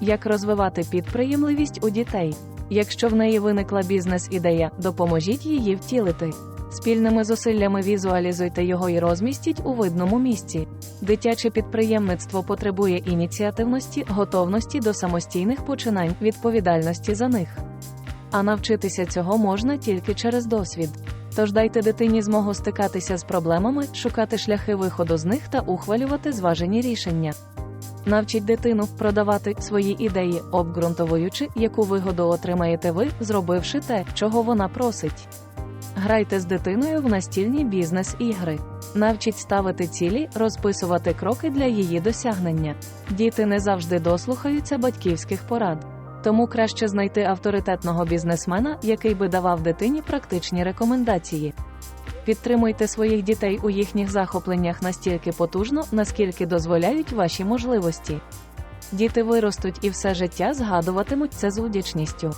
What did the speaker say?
Як розвивати підприємливість у дітей? Якщо в неї виникла бізнес-ідея, допоможіть її втілити. Спільними зусиллями візуалізуйте його і розмістіть у видному місці. Дитяче підприємництво потребує ініціативності, готовності до самостійних починань, відповідальності за них. А навчитися цього можна тільки через досвід. Тож дайте дитині змогу стикатися з проблемами, шукати шляхи виходу з них та ухвалювати зважені рішення. Навчіть дитину продавати свої ідеї, обґрунтовуючи, яку вигоду отримаєте ви, зробивши те, чого вона просить. Грайте з дитиною в настільні бізнес-ігри. Навчіть ставити цілі, розписувати кроки для її досягнення. Діти не завжди дослухаються батьківських порад. Тому краще знайти авторитетного бізнесмена, який би давав дитині практичні рекомендації. Підтримуйте своїх дітей у їхніх захопленнях настільки потужно, наскільки дозволяють ваші можливості. Діти виростуть і все життя згадуватимуть це з вдячністю.